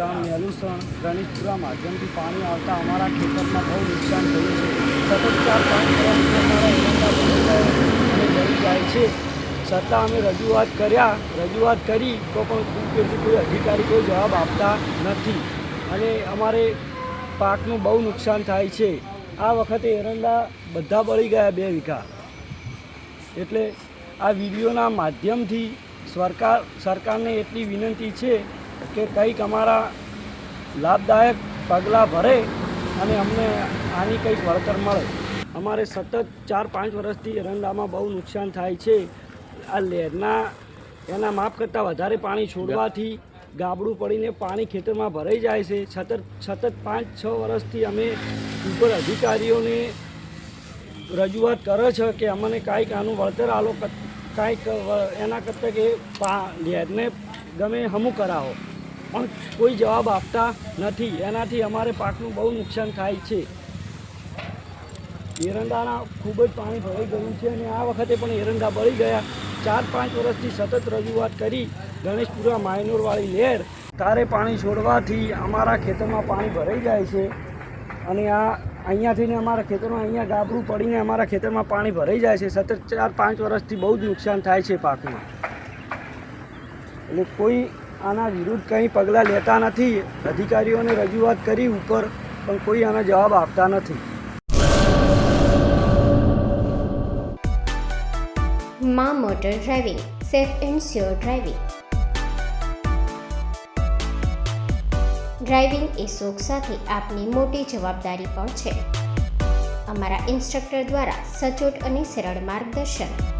ગામ મેલુસણ ગણેશપુરા માધ્યમથી પાણી આવતા અમારા ખેતરમાં બહુ નુકસાન થયું છે. સતત ચાર પાંચ બળી જાય છે. છતાં અમે રજૂઆત કર્યા, રજૂઆત કરી તો પણ ખૂબ કોઈ અધિકારી કોઈ જવાબ આપતા નથી. અને અમારે પાકનું બહુ નુકસાન થાય છે. આ વખતે એરંડા બધા બળી ગયા બે વીઘા. એટલે આ વિડીયોના માધ્યમથી સરકાર, સરકારને એટલી વિનંતી છે કે કંઈક અમારા લાભદાયક પગલાં ભરે અને અમને આની કંઈક વળતર મળે. અમારે સતત ચાર પાંચ વર્ષથી એરંડામાં બહુ નુકસાન થાય છે. આ લહેરના એના માપ કરતાં વધારે પાણી છોડવાથી ગાબડું પડીને પાણી ખેતરમાં ભરાઈ જાય છે. સતત સતત પાંચ, છ વર્ષથી અમે ઉપર અધિકારીઓને રજૂઆત કરે છે કે અમને કાંઈક આનું વળતર આલો કાંઈક એના કરતાં કે લેરને ગમે હમું કરાવો. પણ કોઈ જવાબ આપતા નથી. એનાથી અમારે પાકનું બહુ નુકસાન થાય છે. એરંડાના ખૂબ જ પાણી ભરાઈ ગયું છે અને આ વખતે પણ એરંડા ભળી ગયા. ચાર પાંચ વર્ષથી સતત રજૂઆત કરી ગણેશપુરા માયનોરવાળી લહેર તારે પાણી છોડવાથી અમારા ખેતરમાં પાણી ભરાઈ જાય છે અને આ અહીંયાથી ને અમારા ખેતરમાં અહીંયા ગાબડું પડીને અમારા ખેતરમાં પાણી ભરાઈ જાય છે. સતત ચાર પાંચ વર્ષથી બહુ જ નુકસાન થાય છે પાકમાં. એટલે કોઈ આના વિરુદ્ધ કંઈ પગલાં લેતા નથી. અધિકારીઓને રજૂઆત કરી ઉપર પણ કોઈ આનો જવાબ આપતા નથી. મા motor driving, safe and sure driving. Driving એ શોખ સાથે આપની મોટી જવાબદારી પણ છે. અમારા ઇન્સ્ટ્રક્ટર દ્વારા સચોટ અને સરળ માર્ગદર્શન.